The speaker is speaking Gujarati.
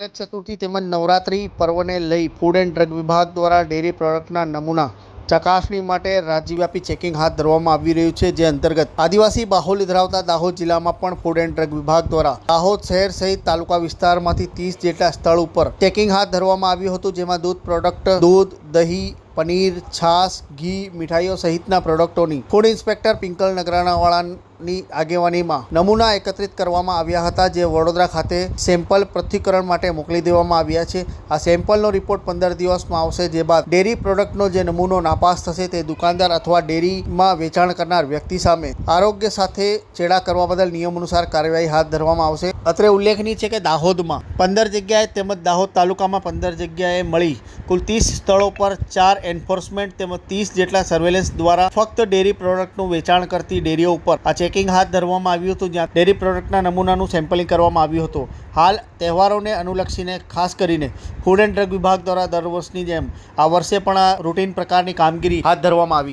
ગણેશ ચતુર્થી તેમજ નવરાત્રિ પર્વને લઈ ફૂડ એન્ડ ડ્રગ વિભાગ દ્વારા ડેરી પ્રોડક્ટના નમૂના ચકાસણી માટે રાજ્યવ્યાપી ચેકિંગ હાથ ધરવામાં આવી રહ્યું છે, જે અંતર્ગત આદિવાસી બાહુલ્ય ધરાવતા દાહોદ જિલ્લામાં પણ ફૂડ એન્ડ ડ્રગ વિભાગ દ્વારા દાહોદ શહેર સહિત તાલુકા વિસ્તારમાંથી ત્રીસ જેટલા સ્થળ ઉપર ચેકિંગ હાથ ધરવામાં આવ્યું હતું, જેમાં દૂધ પ્રોડક્ટ દૂધ, દહીં, પનીર, છાશ, ઘી, મીઠાઈઓ સહિતના પ્રોડક્ટોની ફૂડ ઇન્સ્પેક્ટર પિંકલ નગરાણાવાળાની આગેવાનીમાં નમૂના એકત્રિત કરવામાં આવ્યા હતા જે વડોદરા ખાતે સેમ્પલ પૃથ્થકરણ માટે મોકલી દેવામાં આવ્યા છે. આ સેમ્પલનો રિપોર્ટ પંદર દિવસમાં આવશે, જે બાદ ડેરી પ્રોડક્ટનો જે નમૂનો નાપાસ થશે તે દુકાનદાર અથવા ડેરીમાં વેચાણ કરનાર વ્યક્તિ સામે આરોગ્ય સાથે ચેડા કરવા બદલ નિયમ અનુસાર કાર્યવાહી હાથ ધરવામાં આવશે. અત્રે ઉલ્લેખનીય છે કે દાહોદમાં પંદર જગ્યાએ તેમજ દાહોદ તાલુકામાં પંદર જગ્યાએ મળી કુલ ત્રીસ સ્થળો પર ચાર એન્ફોર્સમેન્ટ તેમજ ત્રીસ જેટલા સર્વેલન્સ દ્વારા ફક્ત ડેરી પ્રોડક્ટનું વેચાણ કરતી ડેરીઓ ઉપર આ ચેકિંગ હાથ ધરવામાં આવ્યું હતું, જ્યાં ડેરી પ્રોડક્ટના નમૂનાનું સેમ્પલિંગ કરવામાં આવ્યું હતું. હાલ, તહેવારોને અનુલક્ષીને ખાસ કરીને ફૂડ એન્ડ ડ્રગ વિભાગ દ્વારા દર વર્ષની જેમ આ વર્ષે પણ આ રૂટીન પ્રકારની કામગીરી હાથ ધરવામાં આવી